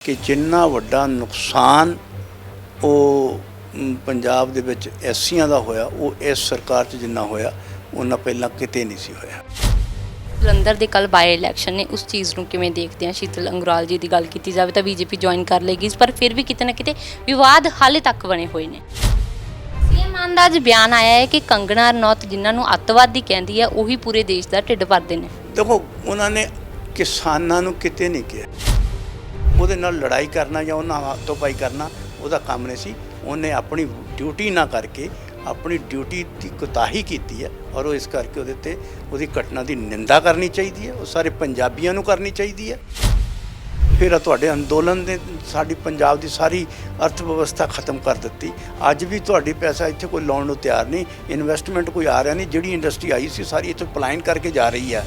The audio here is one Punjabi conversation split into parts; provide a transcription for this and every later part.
ਕਿ ਜਿੰਨਾ ਵੱਡਾ ਨੁਕਸਾਨ ਉਹ ਪੰਜਾਬ ਦੇ ਵਿੱਚ ਐਸੀਆਂ ਦਾ ਹੋਇਆ ਉਹ ਇਸ ਸਰਕਾਰ 'ਚ ਜਿੰਨਾ ਹੋਇਆ ਉਹਨਾਂ ਪਹਿਲਾਂ ਕਿਤੇ ਨਹੀਂ ਸੀ ਹੋਇਆ। ਜਲੰਧਰ ਦੇ ਕੱਲ ਬਾਈ ਇਲੈਕਸ਼ਨ ਨੇ ਉਸ ਚੀਜ਼ ਨੂੰ ਕਿਵੇਂ ਦੇਖਦੇ ਆ ਸ਼ੀਤਲ ਅੰਗਰਾਲ ਜੀ ਦੀ ਗੱਲ ਕੀਤੀ ਜਾਵੇ ਤਾਂ ਬੀਜੇਪੀ ਜੁਆਇਨ ਕਰ ਲੇਗੀ ਪਰ ਫਿਰ ਵੀ ਕਿਤੇ ਨਾ ਕਿਤੇ ਵਿਵਾਦ ਹਾਲੇ ਤੱਕ ਬਣੇ ਹੋਏ ਨੇ। ਸੀਐਮ ਦਾ ਅੱਜ ਬਿਆਨ ਆਇਆ ਹੈ ਕਿ ਕੰਗਣਾ ਰਣੌਤ ਜਿਨ੍ਹਾਂ ਨੂੰ ਅੱਤਵਾਦੀ ਕਹਿੰਦੀ ਹੈ ਉਹੀ ਪੂਰੇ ਦੇਸ਼ ਦਾ ਢਿੱਡ ਭਰਦੇ ਨੇ। ਦੇਖੋ ਉਹਨਾਂ ਨੇ ਕਿਸਾਨਾਂ ਨੂੰ ਕਿਤੇ ਨਹੀਂ ਕਿਹਾ। ਉਹਦੇ ਨਾਲ ਲੜਾਈ ਕਰਨਾ ਜਾਂ ਉਹਨਾਂ ਹੱਥੋਂ ਪਾਈ ਕਰਨਾ, ਉਹਦਾ ਕੰਮ ਨਹੀਂ ਸੀ। ਉਹਨੇ ਆਪਣੀ ਡਿਊਟੀ ਨਾ ਕਰਕੇ ਆਪਣੀ ਡਿਊਟੀ ਦੀ ਕੁਤਾਹੀ ਕੀਤੀ ਹੈ ਔਰ ਉਹ ਇਸ ਕਰਕੇ ਉਹਦੇ ਤੇ ਉਹਦੀ ਘਟਨਾ ਦੀ ਨਿੰਦਾ ਕਰਨੀ ਚਾਹੀਦੀ ਹੈ, ਉਹ ਸਾਰੇ ਪੰਜਾਬੀਆਂ ਨੂੰ ਕਰਨੀ ਚਾਹੀਦੀ ਹੈ। ਫਿਰ ਤੁਹਾਡੇ ਅੰਦੋਲਨ ਨੇ ਸਾਡੀ ਪੰਜਾਬ ਦੀ ਸਾਰੀ ਅਰਥ ਵਿਵਸਥਾ ਖਤਮ ਕਰ ਦਿੱਤੀ। ਅੱਜ ਵੀ ਤੁਹਾਡੀ ਪੈਸਾ ਇੱਥੇ ਕੋਈ ਲਾਉਣ ਨੂੰ ਤਿਆਰ ਨਹੀਂ ਇਨਵੈਸਟਮੈਂਟ ਕੋਈ ਆ ਰਿਹਾ ਨਹੀਂ, ਜਿਹੜੀ ਇੰਡਸਟਰੀ ਆਈ ਸੀ ਸਾਰੀ ਇੱਥੇ ਪਲਾਇਨ ਕਰਕੇ ਜਾ ਰਹੀ ਹੈ।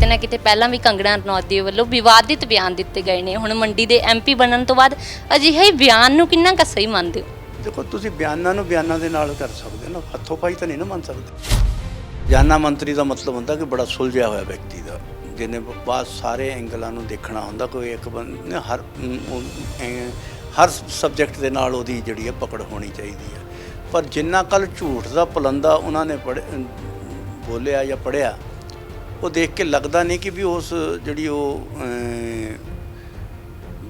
ਕਿਤੇ ਨਾ ਕਿਤੇ ਪਹਿਲਾਂ ਵੀ ਕੰਗਣਾ ਰਣੌਤ ਦੇ ਵੱਲੋਂ ਵਿਵਾਦਿਤ ਬਿਆਨ ਦਿੱਤੇ ਗਏ ਨੇ। ਹੁਣ ਮੰਡੀ ਦੇ ਐਮਪੀ ਬਣਨ ਤੋਂ ਬਾਅਦ ਅਜਿਹੇ ਹੀ ਬਿਆਨ ਨੂੰ ਕਿੰਨਾ ਕੁ ਸਹੀ ਮੰਨਦੇ ਹੋ? ਦੇਖੋ, ਤੁਸੀਂ ਬਿਆਨਾਂ ਨੂੰ ਬਿਆਨਾਂ ਦੇ ਨਾਲ ਕਰ ਸਕਦੇ ਹੋ ਨਾ। ਹੱਥੋਂ ਪਾਈ ਤਾਂ ਨਹੀਂ ਨਾ ਮੰਨ ਸਕਦੇ। ਬਿਆਨਾ ਮੰਤਰੀ ਦਾ ਮਤਲਬ ਹੁੰਦਾ ਕਿ ਬੜਾ ਸੁਲਝਿਆ ਹੋਇਆ ਵਿਅਕਤੀ ਦਾ। ਜਿਹਨੇ ਬਾਅਦ ਸਾਰੇ ਐਂਗਲਾਂ ਨੂੰ ਦੇਖਣਾ ਹੁੰਦਾ, ਕੋਈ ਇੱਕ ਬੰਦੇ ਹਰ ਹਰ ਸਬਜੈਕਟ ਦੇ ਨਾਲ ਉਹਦੀ ਜਿਹੜੀ ਹੈ ਪਕੜ ਹੋਣੀ ਚਾਹੀਦੀ ਹੈ। ਪਰ ਜਿੰਨਾ ਕੱਲ ਝੂਠ ਦਾ ਪਲੰਦਾ ਉਹਨਾਂ ਨੇ ਪੜ੍ਹ- ਬੋਲਿਆ ਜਾਂ ਪੜਿਆ ਉਹ ਦੇਖ ਕੇ ਲੱਗਦਾ ਨਹੀਂ ਕਿ ਵੀ ਉਸ ਜਿਹੜੀ ਉਹ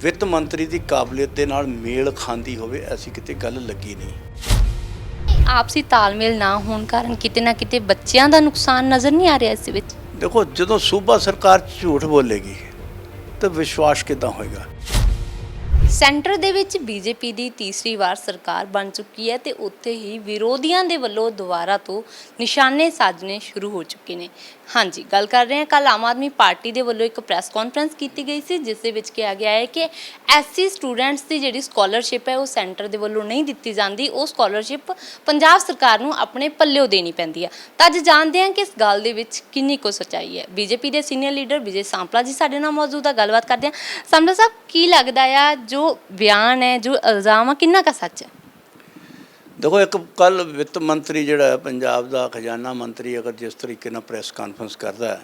ਵਿੱਤ ਮੰਤਰੀ ਦੀ ਕਾਬਲੀਅਤ ਦੇ ਨਾਲ ਮੇਲ ਖਾਂਦੀ ਹੋਵੇ ਐਸੀ ਕਿਤੇ ਗੱਲ ਲੱਗੀ ਨਹੀਂ। ਆਪਸੀ ਤਾਲਮੇਲ ਨਾ ਹੋਣ ਕਾਰਨ ਕਿਤੇ ਨਾ ਕਿਤੇ ਬੱਚਿਆਂ ਦਾ ਨੁਕਸਾਨ ਨਜ਼ਰ ਨਹੀਂ ਆ ਰਿਹਾ ਇਸ ਵਿੱਚ। ਦੇਖੋ ਜਦੋਂ ਸੂਬਾ ਸਰਕਾਰ ਝੂਠ ਬੋਲੇਗੀ ਤਾਂ ਵਿਸ਼ਵਾਸ ਕਿੱਦਾਂ ਹੋਏਗਾ? ਸੈਂਟਰ ਦੇ ਵਿੱਚ ਬੀਜੇਪੀ ਦੀ ਤੀਸਰੀ ਵਾਰ ਸਰਕਾਰ ਬਣ ਚੁੱਕੀ ਹੈ ਤੇ ਉੱਥੇ ਹੀ ਵਿਰੋਧੀਆਂ ਦੇ ਵੱਲੋਂ ਦੁਬਾਰਾ ਤੋਂ ਨਿਸ਼ਾਨੇ ਸਾਜਣੇ ਸ਼ੁਰੂ ਹੋ ਚੁੱਕੇ ਨੇ। ਹਾਂਜੀ, ਗੱਲ ਕਰ ਰਹੇ ਹਾਂ ਕੱਲ ਆਮ ਆਦਮੀ ਪਾਰਟੀ ਦੇ ਵੱਲੋਂ ਇੱਕ ਪ੍ਰੈਸ ਕਾਨਫਰੰਸ ਕੀਤੀ ਗਈ ਸੀ, ਜਿਸ ਦੇ ਵਿੱਚ ਕਿਹਾ ਗਿਆ ਹੈ ਕਿ ਐਸਸੀ ਸਟੂਡੈਂਟਸ ਦੀ ਜਿਹੜੀ ਸਕਾਲਰਸ਼ਿਪ ਹੈ, ਉਹ ਸੈਂਟਰ ਦੇ ਵੱਲੋਂ ਨਹੀਂ ਦਿੱਤੀ ਜਾਂਦੀ। ਉਹ ਸਕਾਲਰਸ਼ਿਪ ਪੰਜਾਬ ਸਰਕਾਰ ਨੂੰ ਆਪਣੇ ਪੱਲਿਓ ਦੇਣੀ ਪੈਂਦੀ ਹੈ ਤਾਂ ਅੱਜ ਜਾਣਦੇ ਹਾਂ ਕਿ ਇਸ ਗੱਲ ਦੇ ਵਿੱਚ ਕਿੰਨੀ ਕੁ ਸੱਚਾਈ ਹੈ। ਬੀਜੇਪੀ ਦੇ ਸੀਨੀਅਰ ਲੀਡਰ ਵਿਜੇ ਸਾਂਪਲਾ ਜੀ ਸਾਡੇ ਨਾਲ ਮੌਜੂਦ ਆ, ਗੱਲਬਾਤ ਕਰਦੇ ਹਾਂ। ਸਾਂਪਲਾ ਸਾਹਿਬ, ਕੀ ਲੱਗਦਾ ਆ, ਜੋ ਬਿਆਨ ਹੈ, ਜੋ ਇਲਜ਼ਾਮ ਆ, ਕਿੰਨਾ ਕਾ ਸੱਚ ਹੈ? ਦੇਖੋ, ਇੱਕ ਕੱਲ ਵਿੱਤ ਮੰਤਰੀ ਜਿਹੜਾ ਹੈ, ਪੰਜਾਬ ਦਾ ਖਜ਼ਾਨਾ ਮੰਤਰੀ ਅਗਰ ਜਿਸ ਤਰੀਕੇ ਨਾਲ ਪ੍ਰੈਸ ਕਾਨਫਰੰਸ ਕਰਦਾ ਹੈ,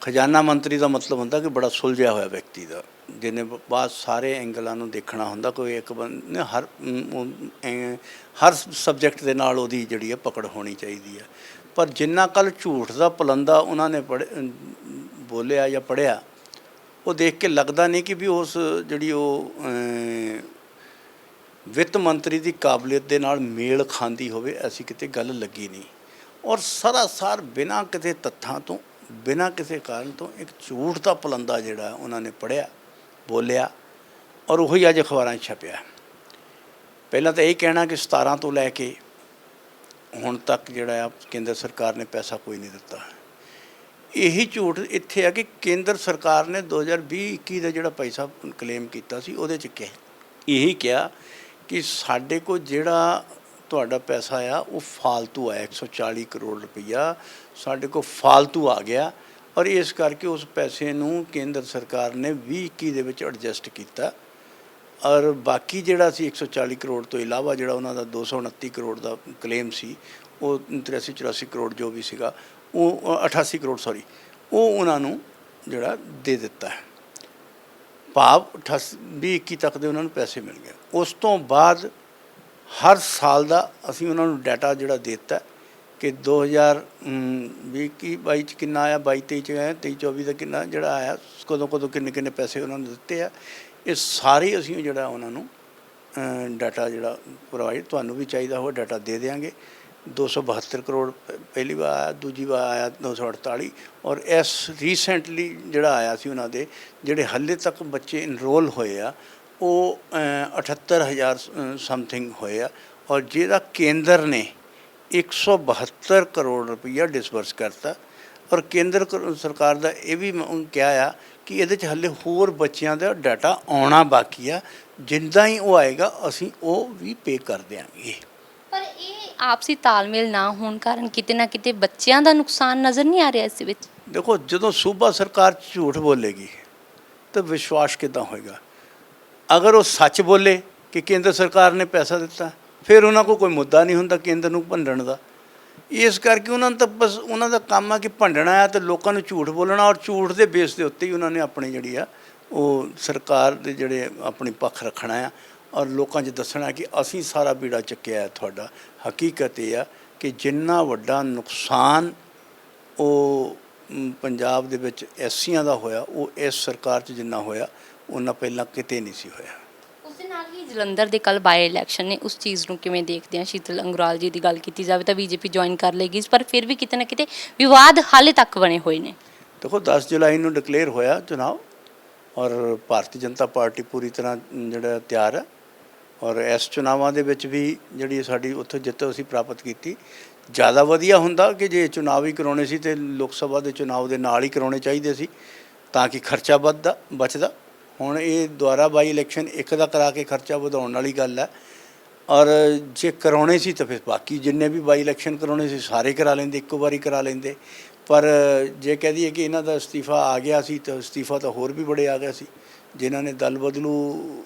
ਖਜ਼ਾਨਾ ਮੰਤਰੀ ਦਾ ਮਤਲਬ ਹੁੰਦਾ ਕਿ ਬੜਾ ਸੁਲਝਿਆ ਹੋਇਆ ਵਿਅਕਤੀ ਦਾ, ਜਿਹਨੇ ਬਾਅਦ ਸਾਰੇ ਐਂਗਲਾਂ ਨੂੰ ਦੇਖਣਾ ਹੁੰਦਾ, ਕੋਈ ਇੱਕ ਬੰਦੇ ਹਰ ਹਰ ਸਬਜੈਕਟ ਦੇ ਨਾਲ ਉਹਦੀ ਜਿਹੜੀ ਹੈ, ਪਕੜ ਹੋਣੀ ਚਾਹੀਦੀ ਹੈ। ਪਰ ਜਿੰਨਾ ਕੱਲ ਝੂਠ ਦਾ ਪਲੰਦਾ ਉਹਨਾਂ ਨੇ ਪੜ੍ਹ- ਬੋਲਿਆ ਜਾਂ ਪੜਿਆ ਉਹ ਦੇਖ ਕੇ ਲੱਗਦਾ ਨਹੀਂ ਕਿ ਵੀ ਉਸ ਜਿਹੜੀ ਉਹ ਵਿੱਤ ਮੰਤਰੀ ਦੀ ਕਾਬਲੀਅਤ ਦੇ ਨਾਲ ਮੇਲ ਖਾਂਦੀ ਹੋਵੇ, ਐਸੀ ਕਿਤੇ ਗੱਲ ਲੱਗੀ ਨਹੀਂ। ਔਰ ਸਰਾਸਰ ਬਿਨਾਂ ਕਿਤੇ ਤੱਥਾਂ ਤੋਂ, ਬਿਨਾਂ ਕਿਸੇ ਕਾਰਨ ਤੋਂ ਇੱਕ ਝੂਠ ਦਾ ਪਲੰਦਾ ਜਿਹੜਾ ਉਹਨਾਂ ਨੇ ਪੜਿਆ ਬੋਲਿਆ ਔਰ ਉਹੀ ਅੱਜ ਅਖਬਾਰਾਂ 'ਚ ਛਪਿਆ। ਪਹਿਲਾਂ ਤਾਂ ਇਹ ਕਹਿਣਾ ਕਿ 17 ਤੋਂ ਲੈ ਕੇ ਹੁਣ ਤੱਕ ਜਿਹੜਾ ਆ, ਕੇਂਦਰ ਸਰਕਾਰ ਨੇ ਪੈਸਾ ਕੋਈ ਨਹੀਂ ਦਿੱਤਾ। ਇਹੀ ਝੂਠ ਇੱਥੇ ਆ ਕਿ ਕੇਂਦਰ ਸਰਕਾਰ ਨੇ 2020-21 ਦਾ ਜਿਹੜਾ ਪੈਸਾ ਕਲੇਮ ਕੀਤਾ ਸੀ, ਉਹਦੇ 'ਚ ਕਿਹਾ। ਇਹੀ ਕਿਹਾ ਕਿ ਸਾਡੇ ਕੋਲ ਜਿਹੜਾ ਤੁਹਾਡਾ ਪੈਸਾ ਆ, ਉਹ ਫਾਲਤੂ ਆਇਆ 140 ਕਰੋੜ ਰੁਪਈਆ ਸਾਡੇ ਕੋਲ ਫਾਲਤੂ ਆ ਗਿਆ ਔਰ ਇਸ ਕਰਕੇ ਉਸ ਪੈਸੇ ਨੂੰ ਕੇਂਦਰ ਸਰਕਾਰ ਨੇ 2021 ਦੇ ਵਿੱਚ ਐਡਜਸਟ ਕੀਤਾ ਔਰ ਬਾਕੀ ਜਿਹੜਾ ਸੀ 140 ਕਰੋੜ ਤੋਂ ਇਲਾਵਾ ਜਿਹੜਾ ਉਹਨਾਂ ਦਾ 229 ਕਰੋੜ ਦਾ ਕਲੇਮ ਸੀ, ਉਹ 83 84 ਕਰੋੜ ਜੋ ਵੀ ਸੀਗਾ ਉਹ ਅ, 88 ਕਰੋੜ ਸੌਰੀ ਉਹ ਉਹਨਾਂ ਨੂੰ ਜਿਹੜਾ ਦੇ ਦਿੱਤਾ ਹੈ। ਭਾਵ 88 21 ਤੱਕ ਦੇ ਉਹਨਾਂ ਨੂੰ ਪੈਸੇ ਮਿਲ ਗਏ। ਉਸ ਤੋਂ ਬਾਅਦ ਹਰ ਸਾਲ ਦਾ ਅਸੀਂ ਉਹਨਾਂ ਨੂੰ ਡਾਟਾ ਜਿਹੜਾ ਦੇ ਦਿੱਤਾ ਕਿ 2020 ਕੀ 22 ਚ ਕਿੰਨਾ ਆਇਆ 22 23 ਚ ਆਇਆ 23 24 ਦਾ ਕਿੰਨਾ ਜਿਹੜਾ ਆਇਆ ਕਦੋਂ ਕਦੋਂ ਕਿੰਨੇ ਕਿੰਨੇ ਪੈਸੇ ਉਹਨਾਂ ਨੂੰ ਦਿੱਤੇ ਆ। ਇਹ ਸਾਰੇ ਅਸੀਂ ਜਿਹੜਾ ਉਹਨਾਂ ਨੂੰ ਡਾਟਾ ਜਿਹੜਾ ਪ੍ਰੋਵਾਈਡ ਤੁਹਾਨੂੰ ਵੀ ਚਾਹੀਦਾ ਉਹ ਡਾਟਾ ਦੇ ਦੇਵਾਂਗੇ 272 ਕਰੋੜ ਪਹਿਲੀ ਵਾਰ ਆਇਆ ਦੂਜੀ ਵਾਰ ਆਇਆ 248 ਔਰ ਇਸ ਰੀਸੈਂਟਲੀ ਜਿਹੜਾ ਆਇਆ ਸੀ ਉਹਨਾਂ ਦੇ ਜਿਹੜੇ ਹਾਲੇ ਤੱਕ ਬੱਚੇ ਇਨਰੋਲ ਹੋਏ ਆ ਉਹ ਅ, 78000 ਸਮਥਿੰਗ ਹੋਏ ਆ ਔਰ ਜਿਹਦਾ ਕੇਂਦਰ ਨੇ 172 ਕਰੋੜ ਰੁਪਈਆ ਡਿਸਬਰਸ ਕਰਤਾ ਔਰ ਕੇਂਦਰ ਕ- ਸਰਕਾਰ ਦਾ ਇਹ ਵੀ ਕਿਹਾ ਆ ਕਿ ਇਹਦੇ 'ਚ ਹੱਲੇ ਹੋਰ ਬੱਚਿਆਂ ਦਾ ਡਾਟਾ ਆਉਣਾ ਬਾਕੀ ਆ ਜਿੰਦਾ ਹੀ ਉਹ ਆਏਗਾ ਅਸੀਂ ਉਹ ਵੀ ਪੇ ਕਰ ਦਿਆਂਗੇ। ਆਪਸੀ ਤਾਲਮੇਲ ਨਾ ਹੋਣ ਕਾਰਨ ਕਿਤੇ ਨਾ ਕਿਤੇ ਬੱਚਿਆਂ ਦਾ ਨੁਕਸਾਨ ਨਜ਼ਰ ਨਹੀਂ ਆ ਰਿਹਾ ਇਸ ਵਿੱਚ। ਦੇਖੋ, ਜਦੋਂ ਸੂਬਾ ਸਰਕਾਰ ਝੂਠ ਬੋਲੇਗੀ, ਤਾਂ ਵਿਸ਼ਵਾਸ ਕਿੱਦਾਂ ਹੋਏਗਾ? ਅਗਰ ਉਹ ਸੱਚ ਬੋਲੇ ਕਿ ਕੇਂਦਰ ਸਰਕਾਰ ਨੇ ਪੈਸਾ ਦਿੱਤਾ, ਫਿਰ ਉਹਨਾਂ ਕੋਲ ਕੋਈ ਮੁੱਦਾ ਨਹੀਂ ਹੁੰਦਾ ਕੇਂਦਰ ਨੂੰ ਭੰਡਣ ਦਾ। ਇਸ ਕਰਕੇ ਉਹਨਾਂ ਨੂੰ ਤਾਂ ਬਸ ਉਹਨਾਂ ਦਾ ਕੰਮ ਆ ਕਿ ਭੰਡਣਾ ਆ ਤੇ ਲੋਕਾਂ ਨੂੰ ਝੂਠ ਬੋਲਣਾ ਔਰ ਝੂਠ ਦੇ ਬੇਸ ਦੇ ਉੱਤੇ ਹੀ ਉਹਨਾਂ ਨੇ ਆਪਣੀ ਜਿਹੜੀ ਆ, ਉਹ ਸਰਕਾਰ ਦੇ ਜਿਹੜੇ ਆਪਣੀ ਪੱਖ ਰੱਖਣਾ ਆ। ਔਰ ਲੋਕਾਂ 'ਚ ਦੱਸਣਾ ਕਿ ਅਸੀਂ ਸਾਰਾ ਬੀੜਾ ਚੱਕਿਆ ਹੈ ਤੁਹਾਡਾ। ਹਕੀਕਤ ਇਹ ਆ ਕਿ ਜਿੰਨਾ ਵੱਡਾ ਨੁਕਸਾਨ ਉਹ ਪੰਜਾਬ ਦੇ ਵਿੱਚ ਐਸੀਆਂ ਦਾ ਹੋਇਆ ਉਹ ਇਸ ਸਰਕਾਰ 'ਚ ਜਿੰਨਾ ਹੋਇਆ ਉਹਨਾਂ ਪਹਿਲਾਂ ਕਿਤੇ ਨਹੀਂ ਸੀ ਹੋਇਆ। ਉਸ ਦੇ ਨਾਲ ਹੀ ਜਲੰਧਰ ਦੇ ਕੱਲ ਬਾਈ ਇਲੈਕਸ਼ਨ ਨੇ ਉਸ ਚੀਜ਼ ਨੂੰ ਕਿਵੇਂ ਦੇਖਦੇ ਆ? ਸ਼ੀਤਲ ਅੰਗਰਾਲ ਜੀ ਦੀ ਗੱਲ ਕੀਤੀ ਜਾਵੇ ਤਾਂ ਬੀਜੇਪੀ ਜੁਆਇਨ ਕਰ ਲੇਗੀ ਪਰ ਫਿਰ ਵੀ ਕਿਤੇ ਨਾ ਕਿਤੇ ਵਿਵਾਦ ਹਾਲੇ ਤੱਕ ਬਣੇ ਹੋਏ ਨੇ। ਦੇਖੋ 10 ਜੁਲਾਈ ਨੂੰ ਡਿਕਲੇਅਰ ਹੋਇਆ ਚੁਣਾਵ ਔਰ ਭਾਰਤੀ ਜਨਤਾ ਪਾਰਟੀ ਪੂਰੀ ਤਰ੍ਹਾਂ ਜਿਹੜਾ ਤਿਆਰ ਹੈ ਔਰ ਇਸ ਚੁਣਾਵਾਂ ਦੇ ਵਿੱਚ ਵੀ ਜਿਹੜੀ ਸਾਡੀ ਉੱਥੋਂ ਜਿੱਤ ਅਸੀਂ ਪ੍ਰਾਪਤ ਕੀਤੀ, ਜ਼ਿਆਦਾ ਵਧੀਆ ਹੁੰਦਾ ਕਿ ਜੇ ਚੁਣਾਵ ਹੀ ਕਰਾਉਣੇ ਸੀ ਤੇ ਲੋਕ ਸਭਾ ਦੇ ਚੁਣਾਵ ਦੇ ਨਾਲ ਹੀ ਕਰਾਉਣੇ ਚਾਹੀਦੇ ਸੀ ਤਾਂ ਕਿ ਖਰਚਾ ਵੱਧਦਾ, ਬਚਦਾ। ਹੁਣ ਇਹ ਦੁਆਰਾ ਬਾਈ ਇਲੈਕਸ਼ਨ ਇੱਕ ਦਾ ਕਰਾ ਕੇ ਖਰਚਾ ਵਧਾਉਣ ਵਾਲੀ ਗੱਲ ਹੈ। ਔਰ ਜੇ ਕਰਾਉਣੇ ਸੀ ਤਾਂ ਫਿਰ ਬਾਕੀ ਜਿੰਨੇ ਵੀ ਬਾਈ ਇਲੈਕਸ਼ਨ ਕਰਾਉਣੇ ਸੀ ਸਾਰੇ ਕਰਾ ਲੈਂਦੇ, ਇੱਕੋ ਵਾਰੀ ਕਰਾ ਲੈਂਦੇ। ਪਰ ਜੇ ਕਹਿ ਦਈਏ ਕਿ ਇਹਨਾਂ ਦਾ ਅਸਤੀਫਾ ਆ ਗਿਆ ਸੀ ਤਾਂ ਅਸਤੀਫਾ ਤਾਂ ਹੋਰ ਵੀ ਬੜੇ ਆ ਗਿਆ ਸੀ, ਜਿਨ੍ਹਾਂ ਨੇ ਦਲ ਬਦਲੂ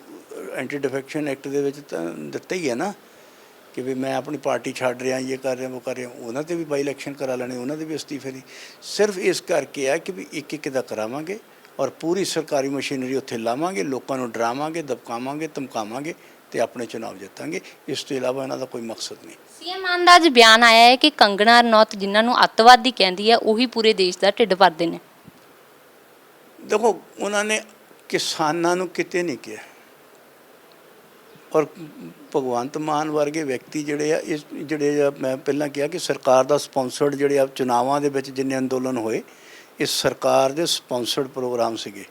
ਐਂਟੀ ਡਿਫੈਕਸ਼ਨ ਐਕਟ ਦੇ ਵਿੱਚ ਤਾਂ ਦਿੱਤਾ ਹੀ ਹੈ ਨਾ ਕਿ ਵੀ ਮੈਂ ਆਪਣੀ ਪਾਰਟੀ ਛੱਡ ਰਿਹਾ ਇਹ ਕਰ ਰਿਹਾ ਉਹ ਕਰ ਰਿਹਾ ਉਹਨਾਂ ਤੇ ਵੀ ਬਾਈ ਇਲੈਕਸ਼ਨ ਕਰਾ ਲੈਣੇ ਉਹਨਾਂ ਦੇ ਵੀ ਅਸਤੀਫੇ ਦੀ। ਸਿਰਫ ਇਸ ਕਰਕੇ ਆ ਕਿ ਵੀ ਇੱਕ ਇੱਕ ਦਾ ਕਰਾਵਾਂਗੇ ਔਰ ਪੂਰੀ ਸਰਕਾਰੀ ਮਸ਼ੀਨਰੀ ਉੱਥੇ ਲਾਵਾਂਗੇ ਲੋਕਾਂ ਨੂੰ ਡਰਾਵਾਂਗੇ ਦਬਕਾਵਾਂਗੇ ਧਮਕਾਵਾਂਗੇ ਤੇ ਆਪਣੇ ਚੁਣਾਵ ਜਿੱਤਾਂਗੇ। ਇਸ ਤੋਂ ਇਲਾਵਾ ਇਹਨਾਂ ਦਾ ਕੋਈ ਮਕਸਦ ਨਹੀਂ। ਸੀਐਮ ਦਾ ਅੱਜ ਬਿਆਨ ਆਇਆ ਹੈ ਕਿ ਕੰਗਣਾ ਰਣੌਤ ਜਿਨ੍ਹਾਂ ਨੂੰ ਅੱਤਵਾਦੀ ਕਹਿੰਦੀ ਹੈ ਉਹੀ ਪੂਰੇ ਦੇਸ਼ ਦਾ ਢਿੱਡ ਭਰਦੇ ਨੇ। ਦੇਖੋ ਉਹਨਾਂ ਨੇ ਕਿਸਾਨਾਂ ਨੂੰ ਕਿਤੇ ਨਹੀਂ ਕਿਹਾ। ਔਰ ਭਗਵੰਤ ਮਾਨ ਵਰਗੇ ਵਿਅਕਤੀ ਜਿਹੜੇ ਆ, ਇਸ ਜਿਹੜੇ ਆ, ਮੈਂ ਪਹਿਲਾਂ ਕਿਹਾ ਕਿ ਸਰਕਾਰ ਦਾ ਸਪਾਂਸਰਡ ਜਿਹੜੇ ਆ ਚੁਣਾਵਾਂ ਦੇ ਵਿੱਚ ਜਿੰਨੇ ਅੰਦੋਲਨ ਹੋਏ, ਇਹ ਸਰਕਾਰ ਦੇ ਸਪਾਂਸਰਡ ਪ੍ਰੋਗਰਾਮ ਸੀਗੇ।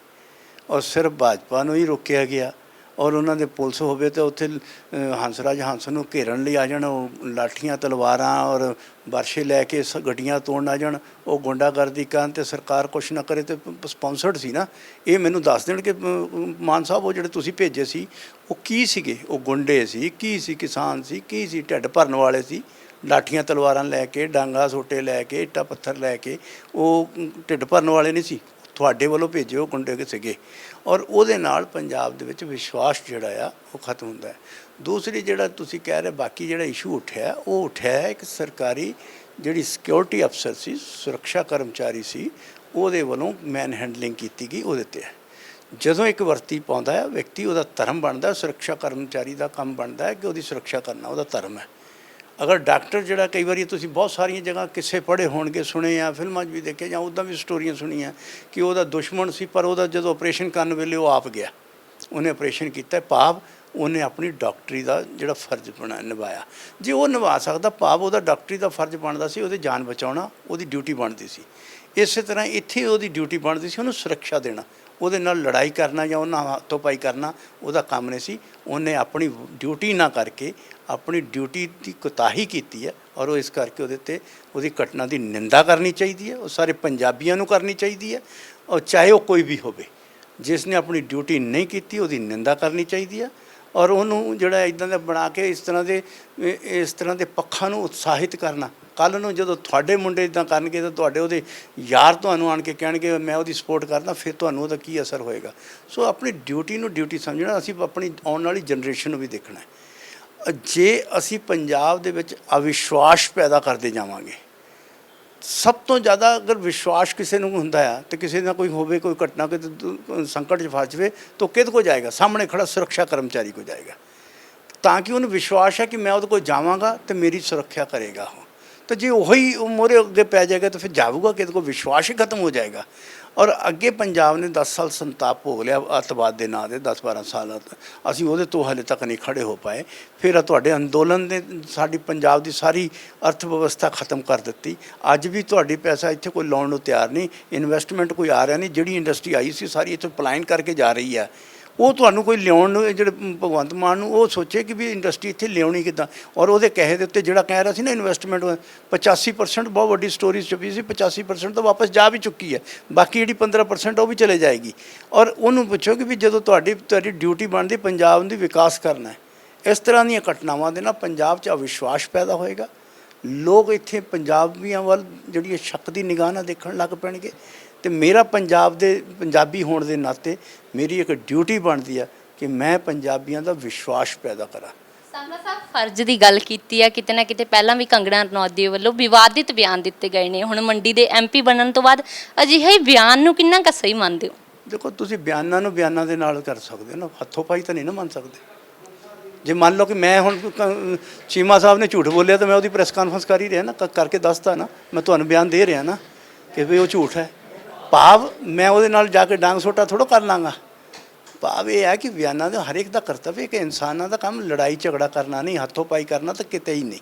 ਔਰ ਸਿਰਫ ਭਾਜਪਾ ਨੂੰ ਹੀ ਰੋਕਿਆ ਗਿਆ। ਔਰ ਉਹਨਾਂ ਦੇ ਪੁਲਿਸ ਹੋਵੇ ਤਾਂ ਉੱਥੇ ਅ, ਹੰਸਰਾਜ ਹੰਸ ਨੂੰ ਘੇਰਨ ਲਈ ਆ ਜਾਣ ਉਹ ਲਾਠੀਆਂ ਤਲਵਾਰਾਂ ਔਰ ਬਰਸ਼ੇ ਲੈ ਕੇ ਸ ਗੱਡੀਆਂ ਤੋੜਨ ਆ ਜਾਣ ਉਹ ਗੁੰਡਾਗਰਦੀ ਕਰਨ ਤੇ ਸਰਕਾਰ ਕੁਛ ਨਾ ਕਰੇ ਤੇ ਸਪਾਂਸਰਡ ਸੀ ਨਾ। ਇਹ ਮੈਨੂੰ ਦੱਸ ਦੇਣ ਕਿ ਮਾਨ ਸਾਹਿਬ ਉਹ ਜਿਹੜੇ ਤੁਸੀਂ ਭੇਜੇ ਸੀ ਉਹ ਕੀ ਸੀਗੇ? ਉਹ ਗੁੰਡੇ ਸੀ ਕੀ ਸੀ ਕਿਸਾਨ ਸੀ ਕੀ ਸੀ ਢਿੱਡ ਭਰਨ ਵਾਲੇ ਸੀ? ਲਾਠੀਆਂ ਤਲਵਾਰਾਂ ਲੈ ਕੇ ਡਾਂਗਾ ਸੋਟੇ ਲੈ ਕੇ ਇੱਟਾਂ ਪੱਥਰ ਲੈ ਕੇ ਉਹ ਢਿੱਡ ਭਰਨ ਵਾਲੇ ਨਹੀਂ ਸੀ। ਤੁਹਾਡੇ ਵੱਲੋਂ ਭੇਜੇ ਉਹ ਗੁੰਡੇ ਸੀਗੇ। ਔਰ ਉਹਦੇ ਨਾਲ ਪੰਜਾਬ ਦੇ ਵਿੱਚ ਵਿਸ਼ਵਾਸ ਜਿਹੜਾ ਆ, ਉਹ ਖਤਮ ਹੁੰਦਾ ਹੈ। ਦੂਸਰੀ ਜਿਹੜਾ ਤੁਸੀਂ ਕਹਿ ਰਹੇ ਬਾਕੀ ਜਿਹੜਾ ਇਸ਼ੂ ਉੱਠਿਆ, ਉਹ ਉੱਠਿਆ ਇੱਕ ਸਰਕਾਰੀ ਜਿਹੜੀ ਸਿਕਿਉਰਿਟੀ ਅਫਸਰ ਸੀ, ਸੁਰੱਖਿਆ ਕਰਮਚਾਰੀ ਸੀ, ਉਹਦੇ ਵੱਲੋਂ ਮੈਨ ਹੈਂਡਲਿੰਗ ਕੀਤੀ ਗਈ, ਉਹਦੇ ਤੇ ਜਦੋਂ ਇੱਕ ਵਰਤੀ ਪਾਉਂਦਾ ਹੈ, ਵਿਅਕਤੀ ਉਹਦਾ ਧਰਮ ਬਣਦਾ, ਸੁਰੱਖਿਆ ਕਰਮਚਾਰੀ ਦਾ ਕੰਮ ਬਣਦਾ ਹੈ ਕਿ ਉਹਦੀ ਸੁਰੱਖਿਆ ਕਰਨਾ, ਉਹਦਾ ਧਰਮ ਹੈ। ਅਗਰ ਡਾਕਟਰ ਜਿਹੜਾ ਕਈ ਵਾਰੀ ਤੁਸੀਂ ਬਹੁਤ ਸਾਰੀਆਂ ਜਗ੍ਹਾ ਕਿਸੇ ਪੜ੍ਹੇ ਹੋਣਗੇ, ਸੁਣੇ ਆ, ਫਿਲਮਾਂ 'ਚ ਵੀ ਦੇਖੇ ਜਾਂ ਉੱਦਾਂ ਵੀ ਸਟੋਰੀਆਂ ਸੁਣੀਆਂ ਕਿ ਉਹਦਾ ਦੁਸ਼ਮਣ ਸੀ, ਪਰ ਉਹਦਾ ਜਦੋਂ ਆਪਰੇਸ਼ਨ ਕਰਨ ਵੇਲੇ ਉਹ ਆਪ ਗਿਆ। ਉਹਨੇ ਆਪਰੇਸ਼ਨ ਕੀਤਾ, ਭਾਵ ਉਹਨੇ ਆਪਣੀ ਡਾਕਟਰੀ ਦਾ ਜਿਹੜਾ ਫਰਜ਼ ਬਣਾ, ਨਿਭਾਇਆ। ਜੇ ਉਹ ਨਿਭਾ ਸਕਦਾ, ਭਾਵ ਉਹਦਾ ਡਾਕਟਰੀ ਦਾ ਫਰਜ਼ ਬਣਦਾ ਸੀ, ਉਹਦੀ ਜਾਨ ਬਚਾਉਣਾ, ਉਹਦੀ ਡਿਊਟੀ ਬਣਦੀ ਸੀ। ਇਸੇ ਤਰ੍ਹਾਂ ਇੱਥੇ ਉਹਦੀ ਡਿਊਟੀ ਬਣਦੀ ਸੀ, ਉਹਨੂੰ ਸੁਰੱਖਿਆ ਦੇਣਾ। ਉਹਦੇ ਨਾਲ ਲੜਾਈ ਕਰਨਾ ਜਾਂ ਉਹਨਾਂ ਹੱਥੋਂ ਪਾਈ ਕਰਨਾ, ਉਹਦਾ ਕੰਮ ਨਹੀਂ ਸੀ। ਉਹਨੇ ਆਪਣੀ ਡਿਊਟੀ ਨਾ ਕਰਕੇ ਆਪਣੀ ਡਿਊਟੀ ਦੀ ਕੁਤਾਹੀ ਕੀਤੀ ਹੈ ਔਰ ਉਹ ਇਸ ਕਰਕੇ ਉਹਦੇ ਤੇ ਉਹਦੀ ਘਟਨਾ ਦੀ ਨਿੰਦਾ ਕਰਨੀ ਚਾਹੀਦੀ ਹੈ, ਉਹ ਸਾਰੇ ਪੰਜਾਬੀਆਂ ਨੂੰ ਕਰਨੀ ਚਾਹੀਦੀ ਹੈ ਔਰ ਚਾਹੇ ਉਹ ਕੋਈ ਵੀ ਹੋਵੇ, ਜਿਸ ਨੇ ਆਪਣੀ ਡਿਊਟੀ ਨਹੀਂ ਕੀਤੀ ਉਹਦੀ ਨਿੰਦਾ ਕਰਨੀ ਚਾਹੀਦੀ ਹੈ। ਔਰ ਉਹਨੂੰ ਜਿਹੜਾ ਇਦਾਂ ਦਾ ਬਣਾ ਕੇ ਇਸ ਤਰ੍ਹਾਂ ਦੇ, ਇਸ ਤਰ੍ਹਾਂ ਦੇ ਪੱਖਾਂ ਨੂੰ ਉਤਸ਼ਾਹਿਤ ਕਰਨਾ। ਕੱਲ ਨੂੰ ਜਦੋਂ ਤੁਹਾਡੇ ਮੁੰਡੇ ਇਦਾਂ ਕਰਨਗੇ ਤਾਂ ਤੁਹਾਡੇ ਉਹਦੇ ਯਾਰ ਤੁਹਾਨੂੰ ਆਣ ਕੇ ਕਹਿਣਗੇ, ਮੈਂ ਉਹਦੀ ਸਪੋਰਟ ਕਰਦਾ, ਫਿਰ ਤੁਹਾਨੂੰ ਉਹਦਾ ਕੀ ਅਸਰ ਹੋਏਗਾ? ਸੋ ਆਪਣੀ ਡਿਊਟੀ ਨੂੰ ਡਿਊਟੀ ਸਮਝਣਾ, ਅਸੀਂ ਆਪਣੀ ਆਉਣ ਵਾਲੀ ਜਨਰੇਸ਼ਨ ਨੂੰ ਵੀ ਦੇਖਣਾ ਹੈ। ਜੇ ਅਸੀਂ ਪੰਜਾਬ ਦੇ ਵਿੱਚ ਅਵਿਸ਼ਵਾਸ ਪੈਦਾ ਕਰਦੇ ਜਾਵਾਂਗੇ ਸਭ ਤੋਂ ਜ਼ਿਆਦਾ ਅਗਰ ਵਿਸ਼ਵਾਸ ਕਿਸੇ ਨੂੰ ਹੁੰਦਾ ਆ ਤੇ ਕਿਸੇ ਨਾਲ ਕੋਈ ਹੋਵੇ, ਕੋਈ ਘਟਨਾ, ਕੋਈ ਸੰਕਟ 'ਚ ਫਸ ਜਾਵੇ, ਤਾਂ ਕਿਹਦੇ ਕੋ ਜਾਏਗਾ? ਸਾਹਮਣੇ ਖੜਾ ਸੁਰੱਖਿਆ ਕਰਮਚਾਰੀ ਕੋ ਜਾਏਗਾ। ਤਾਂ ਕਿ ਉਹਨੂੰ ਵਿਸ਼ਵਾਸ ਹੈ ਕਿ ਮੈਂ ਉਹਦੇ ਕੋਲ ਜਾਵਾਂਗਾ ਤੇ ਮੇਰੀ ਸੁਰੱਖਿਆ ਕਰੇਗਾ ਉਹ। ਤਾਂ ਜੇ ਉਹੀ ਮੋਰੇ ਅੱਗੇ ਪੈ ਜਾਏਗਾ ਤਾਂ ਫਿਰ ਜਾਊਗਾ ਕਿਹਦੇ ਕੋ ਵਿਸ਼ਵਾਸ ਹੀ ਖਤਮ ਹੋ ਜਾਏਗਾ। ਔਰ ਅੱਗੇ ਪੰਜਾਬ ਨੇ 10 ਸਾਲ ਸੰਤਾਪ ਭੋਗ ਲਿਆ, ਅੱਤਵਾਦ ਦੇ ਨਾਂ ਦੇ 10 12 ਸਾਲ ਅਸੀਂ ਉਹਦੇ ਤੋਂ ਹਲੇ ਤੱਕ ਨਹੀਂ ਖੜੇ ਹੋ ਪਾਏ। ਫਿਰ ਤੁਹਾਡੇ ਅੰਦੋਲਨ ਨੇ ਸਾਡੀ ਪੰਜਾਬ ਦੀ ਸਾਰੀ ਅਰਥ ਵਿਵਸਥਾ ਖਤਮ ਕਰ ਦਿੱਤੀ। ਅੱਜ ਵੀ ਤੁਹਾਡੀ ਪੈਸਾ ਇੱਥੇ ਕੋਈ ਲਾਉਣ ਨੂੰ ਤਿਆਰ ਨਹੀਂ ਇਨਵੈਸਟਮੈਂਟ ਕੋਈ ਆ ਰਿਹਾ ਨਹੀਂ, ਜਿਹੜੀ ਇੰਡਸਟਰੀ ਆਈ ਸੀ, ਸਾਰੀ ਇੱਥੇ ਪਲਾਇਨ ਕਰਕੇ ਜਾ ਰਹੀ ਹੈ ਉਹ ਤੁਹਾਨੂੰ ਕੋਈ ਲਿਆਉਣ ਨੂੰ, ਇਹ ਜਿਹੜੇ ਭਗਵੰਤ ਮਾਨ ਨੂੰ ਉਹ ਸੋਚੇ ਕਿ ਵੀ ਇੰਡਸਟਰੀ ਇੱਥੇ ਲਿਆਉਣੀ ਕਿੱਦਾਂ? ਔਰ ਉਹਦੇ ਕਹੇ ਦੇ ਉੱਤੇ ਜਿਹੜਾ ਕਹਿ ਰਿਹਾ ਸੀ ਨਾ ਇਨਵੈਸਟਮੈਂਟ 85% ਬਹੁਤ ਵੱਡੀ ਸਟੋਰੀ ਛਪੀ ਸੀ 85% ਤਾਂ ਵਾਪਸ ਜਾ ਵੀ ਚੁੱਕੀ ਹੈ। ਬਾਕੀ ਜਿਹੜੀ 15% ਉਹ ਵੀ ਚਲੇ ਜਾਏਗੀ। ਔਰ ਉਹਨੂੰ ਪੁੱਛੋ ਕਿ ਵੀ ਜਦੋਂ ਤੁਹਾਡੀ ਤੁਹਾਡੀ ਡਿਊਟੀ ਬਣਦੀ, ਪੰਜਾਬ ਦੀ ਵਿਕਾਸ ਕਰਨਾ ਹੈ, ਇਸ ਤਰ੍ਹਾਂ ਦੀਆਂ ਘਟਨਾਵਾਂ ਦੇ ਨਾਲ ਪੰਜਾਬ 'ਚ ਅਵਿਸ਼ਵਾਸ ਪੈਦਾ ਹੋਏਗਾ। ਲੋਕ ਇੱਥੇ ਪੰਜਾਬੀਆਂ ਵੱਲ ਜਿਹੜੀ ਸ਼ੱਕ ਦੀ ਨਿਗਾਹ ਨਾਲ ਦੇਖਣ ਲੱਗ ਪੈਣਗੇ। ਤੇ ਮੇਰਾ ਪੰਜਾਬ ਦੇ ਪੰਜਾਬੀ ਹੋਣ ਦੇ ਨਾਤੇ ਮੇਰੀ ਇੱਕ ਡਿਊਟੀ ਬਣਦੀ ਆ ਕਿ ਮੈਂ ਪੰਜਾਬੀਆਂ ਦਾ ਵਿਸ਼ਵਾਸ ਪੈਦਾ ਕਰਾਂ। ਸਾਹਮਣਾ ਸਾਹਿਬ ਫਰਜ਼ ਦੀ ਗੱਲ ਕੀਤੀ ਹੈ ਕਿਤੇ ਨਾ ਕਿਤੇ ਪਹਿਲਾਂ ਵੀ ਕੰਗਣਾ ਰਣੌਤ ਦੇ ਵੱਲੋਂ ਵਿਵਾਦਿਤ ਬਿਆਨ ਦਿੱਤੇ ਗਏ ਨੇ। ਹੁਣ ਮੰਡੀ ਦੇ ਐਮਪੀ ਬਣਨ ਤੋਂ ਬਾਅਦ ਅਜਿਹੇ ਬਿਆਨ ਨੂੰ ਕਿੰਨਾ ਕੁ ਸਹੀ ਮੰਨਦੇ ਹੋ? ਦੇਖੋ ਤੁਸੀਂ ਬਿਆਨਾਂ ਨੂੰ ਬਿਆਨਾਂ ਦੇ ਨਾਲ ਕਰ ਸਕਦੇ ਹੋ ਨਾ ਹੱਥੋਂ ਪਾਈ ਤਾਂ ਨਹੀਂ ਨਾ ਮੰਨ ਸਕਦੇ। ਜੇ ਮੰਨ ਲਓ ਕਿ ਮੈਂ ਹੁਣ ਚੀਮਾ ਸਾਹਿਬ ਨੇ ਝੂਠ ਬੋਲਿਆ ਤਾਂ ਮੈਂ ਉਹਦੀ ਪ੍ਰੈਸ ਕਾਨਫਰੰਸ ਕਰ ਹੀ ਰਿਹਾ ਨਾ ਕਰਕੇ ਦੱਸਤਾ ਨਾ ਮੈਂ ਤੁਹਾਨੂੰ ਬਿਆਨ ਦੇ ਰਿਹਾ ਨਾ ਕਿ ਵੀ ਉਹ ਝੂਠ ਹੈ। ਭਾਵ ਮੈਂ ਉਹਦੇ ਨਾਲ ਜਾ ਕੇ ਡਾਂਗ ਸੋਟਾ ਥੋੜੋ ਕਰ ਲਾਂਗਾ। ਭਾਵ ਇਹ ਹੈ ਕਿ ਬਿਆਨਾਂ ਦੇ ਹਰ ਇੱਕ ਦਾ ਕਰਤਵ ਹੈ ਕਿ ਇਨਸਾਨਾਂ ਦਾ ਕੰਮ ਲੜਾਈ ਝਗੜਾ ਕਰਨਾ ਨਹੀਂ, ਹੱਥੋਂ ਪਾਈ ਕਰਨਾ ਤਾਂ ਕਿਤੇ ਹੀ ਨਹੀਂ।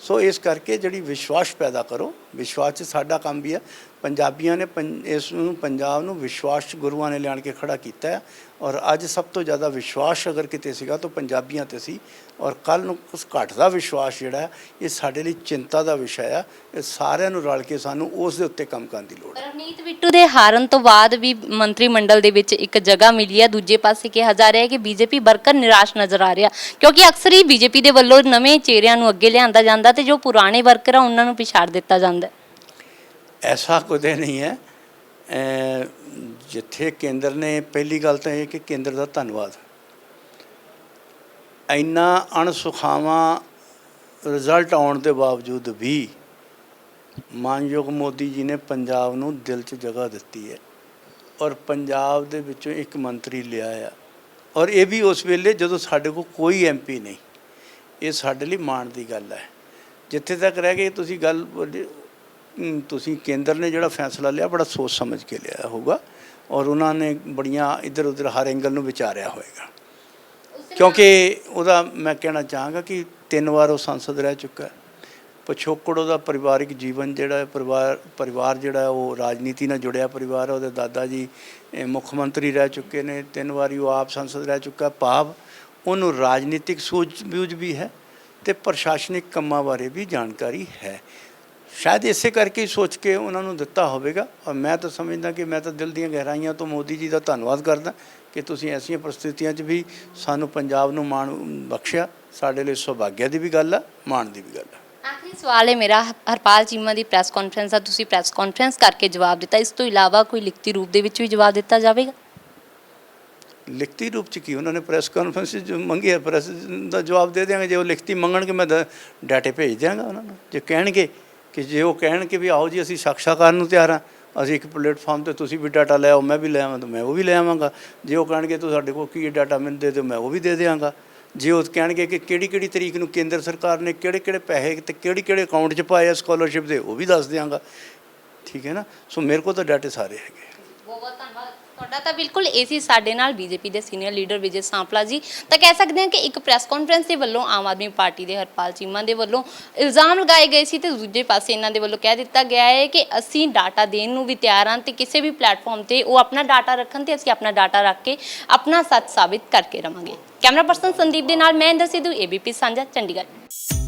ਸੋ ਇਸ ਕਰਕੇ ਜਿਹੜੀ ਵਿਸ਼ਵਾਸ ਪੈਦਾ ਕਰੋ ਵਿਸ਼ਵਾਸ 'ਚ ਸਾਡਾ ਕੰਮ ਵੀ ਹੈ। ਪੰਜਾਬੀਆਂ ਨੇ ਪੰ- ਇਸ ਨੂੰ, ਪੰਜਾਬ ਨੂੰ ਵਿਸ਼ਵਾਸ 'ਚ ਗੁਰੂਆਂ ਨੇ ਲਿਆਣ ਕੇ ਖੜਾ ਕੀਤਾ ਹੈ। ਔਰ ਅੱਜ ਸਭ ਤੋਂ ਜ਼ਿਆਦਾ ਵਿਸ਼ਵਾਸ ਅਗਰ ਕਿਤੇ ਸੀਗਾ ਤਾਂ ਪੰਜਾਬੀਆਂ ਤੇ ਸੀ। ਔਰ ਕੱਲ ਨੂੰ ਉਸ ਘਟਦਾ ਵਿਸ਼ਵਾਸ ਜਿਹੜਾ ਇਹ ਸਾਡੇ ਲਈ ਚਿੰਤਾ ਦਾ ਵਿਸ਼ਾ ਹੈ ਇਹ ਸਾਰਿਆਂ ਨੂੰ ਰਲ ਕੇ ਸਾਨੂੰ ਉਸ ਦੇ ਉੱਤੇ ਕੰਮ ਕਰਨ ਦੀ ਲੋੜ ਹੈ। ਰਵਨੀਤ ਬਿੱਟੂ ਦੇ ਹਾਰਨ ਤੋਂ ਬਾਅਦ ਵੀ ਮੰਤਰੀ ਮੰਡਲ ਦੇ ਵਿੱਚ ਇੱਕ ਜਗ੍ਹਾ ਮਿਲੀ ਹੈ। ਦੂਜੇ ਪਾਸੇ ਕਿਹਾ ਜਾ ਰਿਹਾ ਹੈ ਕਿ ਬੀਜੇਪੀ ਵਰਕਰ ਨਿਰਾਸ਼ ਨਜ਼ਰ ਆ ਰਿਹਾ। ਕਿਉਂਕਿ ਅਕਸਰ ਹੀ ਬੀਜੇਪੀ ਦੇ ਵੱਲੋਂ ਨਵੇਂ ਚਿਹਰਿਆਂ ਨੂੰ ਅੱਗੇ ਲਿਆਂਦਾ ਜਾਂਦਾ ਤੇ ਜੋ ਪੁਰਾਣੇ ਵਰਕਰ ਆ ਉਹਨਾਂ ਨੂੰ ਪਿਛਾੜ ਦਿੱਤਾ ਜਾਂਦਾ ਐਸਾ ਕੁਝ ਨਹੀਂ ਹੈ। ਜਿੱਥੇ ਕੇਂਦਰ ਨੇ ਪਹਿਲੀ ਗੱਲ ਤਾਂ ਇਹ ਕਿ ਕੇਂਦਰ ਦਾ ਧੰਨਵਾਦ। ਇੰਨਾ ਅਣਸੁਖਾਵਾਂ ਰਿਜ਼ਲਟ ਆਉਣ ਦੇ ਬਾਵਜੂਦ ਵੀ ਮਾਨਯੋਗ ਮੋਦੀ ਜੀ ਨੇ ਪੰਜਾਬ ਨੂੰ ਦਿਲ 'ਚ ਜਗ੍ਹਾ ਦਿੱਤੀ ਹੈ ਔਰ ਪੰਜਾਬ ਦੇ ਵਿੱਚੋਂ ਇੱਕ ਮੰਤਰੀ ਲਿਆ ਆ। ਔਰ ਇਹ ਵੀ ਉਸ ਵੇਲੇ ਜਦੋਂ ਸਾਡੇ ਕੋਲ ਕੋਈ ਐਮਪੀ ਨਹੀਂ, ਇਹ ਸਾਡੇ ਲਈ ਮਾਣ ਦੀ ਗੱਲ ਹੈ। ਜਿੱਥੇ ਤੱਕ ਰਹਿ ਗਈ ਤੁਸੀਂ ਗੱਲ ਬੋਲੀ- ਤੁਸੀਂ ਕੇਂਦਰ ਨੇ ਜਿਹੜਾ ਫੈਸਲਾ ਲਿਆ ਬੜਾ ਸੋਚ ਸਮਝ ਕੇ ਲਿਆ ਹੋਊਗਾ ਔਰ ਉਹਨਾਂ ਨੇ ਬੜੀਆਂ ਇੱਧਰ ਉੱਧਰ ਹਰ ਐਂਗਲ ਨੂੰ ਵਿਚਾਰਿਆ ਹੋਏਗਾ। ਕਿਉਂਕਿ ਉਹਦਾ ਮੈਂ ਕਹਿਣਾ ਚਾਹਾਂਗਾ ਕਿ ਤਿੰਨ ਵਾਰ ਉਹ ਸੰਸਦ ਰਹਿ ਚੁੱਕਾ ਹੈ। ਪਿਛੋਕੜ ਉਹਦਾ ਪਰਿਵਾਰਿਕ ਜੀਵਨ ਜਿਹੜਾ ਹੈ ਪਰਿਵਾਰ ਪਰਿਵਾਰ ਜਿਹੜਾ ਉਹ ਰਾਜਨੀਤੀ ਨਾਲ ਜੁੜਿਆ ਪਰਿਵਾਰ ਹੈ ਉਹਦੇ ਦਾਦਾ ਜੀ ਮੁੱਖ ਮੰਤਰੀ ਰਹਿ ਚੁੱਕੇ ਨੇ ਤਿੰਨ ਵਾਰੀ ਉਹ ਆਪ ਸੰਸਦ ਰਹਿ ਚੁੱਕਾ ਭਾਵ ਉਹਨੂੰ ਰਾਜਨੀਤਿਕ ਸੂਝ ਬੂਝ ਵੀ ਹੈ ਤੇ ਪ੍ਰਸ਼ਾਸਨਿਕ ਕੰਮਾਂ ਬਾਰੇ ਵੀ ਜਾਣਕਾਰੀ ਹੈ। ਸ਼ਾਇਦ ਇਸੇ ਕਰਕੇ ਹੀ ਸੋਚ ਕੇ ਉਹਨਾਂ ਨੂੰ ਦਿੱਤਾ ਹੋਵੇਗਾ। ਔਰ ਮੈਂ ਤਾਂ ਸਮਝਦਾ ਕਿ ਮੈਂ ਤਾਂ ਦਿਲ ਦੀਆਂ ਗਹਿਰਾਈਆਂ ਤੋਂ ਮੋਦੀ ਜੀ ਦਾ ਧੰਨਵਾਦ ਕਰਦਾ ਕਿ ਤੁਸੀਂ ਐਸੀਆਂ ਪਰਿਸਥਿਤੀਆਂ 'ਚ ਵੀ ਸਾਨੂੰ ਪੰਜਾਬ ਨੂੰ ਮਾਣ ਬਖਸ਼ਿਆ। ਸਾਡੇ ਲਈ ਸੁਭਾਗਿਆ ਦੀ ਵੀ ਗੱਲ ਹੈ ਮਾਣ ਦੀ ਵੀ ਗੱਲ ਹੈ ਆਖਰੀ ਸਵਾਲ ਹੈ ਮੇਰਾ। ਹਰਪਾਲ ਚੀਮਾ ਦੀ ਪ੍ਰੈਸ ਕਾਨਫਰੰਸ ਦਾ ਤੁਸੀਂ ਪ੍ਰੈਸ ਕਾਨਫਰੰਸ ਕਰਕੇ ਜਵਾਬ ਦਿੱਤਾ। ਇਸ ਤੋਂ ਇਲਾਵਾ ਕੋਈ ਲਿਖਤੀ ਰੂਪ ਦੇ ਵਿੱਚ ਵੀ ਜਵਾਬ ਦਿੱਤਾ ਜਾਵੇਗਾ? ਲਿਖਤੀ ਰੂਪ 'ਚ ਕੀ? ਉਹਨਾਂ ਨੇ ਪ੍ਰੈਸ ਕਾਨਫਰੰਸ 'ਚ ਜੋ ਮੰਗੀ ਹੈ ਪ੍ਰੈਸ ਦਾ ਜਵਾਬ ਦੇ ਦਿਆਂਗੇ। ਜੇ ਉਹ ਲਿਖਤੀ ਮੰਗਣਗੇ ਮੈਂ ਡਾਟੇ ਭੇਜ ਦਿਆਂਗਾ ਉਹਨਾਂ ਨੂੰ। ਜੇ ਕਹਿਣਗੇ ਕਿ ਜੇ ਉਹ ਕਹਿਣ ਕਿ ਵੀ ਆਓ ਜੀ ਅਸੀਂ ਸਾਖਸ਼ਾਕਾਰ ਨੂੰ ਤਿਆਰ ਹਾਂ, ਅਸੀਂ ਇੱਕ ਪਲੇਟਫਾਰਮ ਤੇ ਤੁਸੀਂ ਵੀ ਡਾਟਾ ਲੈ ਆਓ, ਮੈਂ ਵੀ ਲੈ ਆਵਾਂ ਤਾਂ ਮੈਂ ਉਹ ਵੀ ਲੈ ਆਵਾਂਗਾ। ਜੇ ਉਹ ਕਹਿਣਗੇ ਤੁਸੀਂ ਸਾਡੇ ਕੋਲ ਕੀ ਡਾਟਾ ਮੈਨੂੰ ਦੇ ਦਿਓ ਮੈਂ ਉਹ ਵੀ ਦੇ ਦਿਆਂਗਾ। ਜੇ ਉਹ ਕਹਿਣਗੇ ਕਿ ਕਿਹੜੀ ਕਿਹੜੀ ਤਰੀਕ ਨੂੰ ਕੇਂਦਰ ਸਰਕਾਰ ਨੇ ਕਿਹੜੇ ਕਿਹੜੇ ਪੈਸੇ ਤੇ ਕਿਹੜੇ ਕਿਹੜੇ ਅਕਾਊਂਟ 'ਚ ਪਾਏ ਆ ਸਕਾਲਰਸ਼ਿਪ ਦੇ, ਉਹ ਵੀ ਦੱਸ ਦਿਆਂਗਾ। ਠੀਕ ਹੈ ਨਾ? ਸੋ ਮੇਰੇ ਕੋਲ ਤਾਂ ਡਾਟੇ ਸਾਰੇ ਹੈਗੇ ਬਹੁਤ ਬਹੁਤ ਧੰਨਵਾਦ। ਤੁਹਾਡਾ ਤਾਂ ਬਿਲਕੁਲ ਏਸੀ ਸਾਡੇ ਨਾਲ, ਬੀਜੇਪੀ ਦੇ ਸੀਨੀਅਰ ਲੀਡਰ ਵਿਜੇ ਸਾਂਪਲਾ ਜੀ। ਤਾਂ ਕਹਿ ਸਕਦੇ ਹਾਂ ਕਿ ਇੱਕ ਪ੍ਰੈਸ ਕਾਨਫਰੰਸ ਦੇ ਵੱਲੋਂ ਆਮ ਆਦਮੀ ਪਾਰਟੀ ਦੇ ਹਰਪਾਲ ਚੀਮਾ ਦੇ ਵੱਲੋਂ ਇਲਜ਼ਾਮ ਲਗਾਏ ਗਏ ਸੀ ਤੇ ਦੂਜੇ ਪਾਸੇ ਇਹਨਾਂ ਦੇ ਵੱਲੋਂ ਕਹਿ ਦਿੱਤਾ ਗਿਆ ਹੈ ਕਿ ਅਸੀਂ ਡਾਟਾ ਦੇਣ ਨੂੰ ਵੀ ਤਿਆਰ ਹਾਂ ਤੇ ਕਿਸੇ ਵੀ ਪਲੇਟਫਾਰਮ ਤੇ ਉਹ ਆਪਣਾ ਡਾਟਾ ਰੱਖਣ ਤੇ ਅਸੀਂ ਆਪਣਾ ਡਾਟਾ ਰੱਖ ਕੇ ਆਪਣਾ ਸੱਚ ਸਾਬਿਤ ਕਰਕੇ ਰਵਾਂਗੇ। ਕੈਮਰਾ ਪਰਸਨ ਸੰਦੀਪ ਦੇ ਨਾਲ ਮੈਂ ਇੰਦਰ ਸਿੱਧੂ ਏਬੀਪੀ ਸਾਂਝਾ, ਚੰਡੀਗੜ੍ਹ।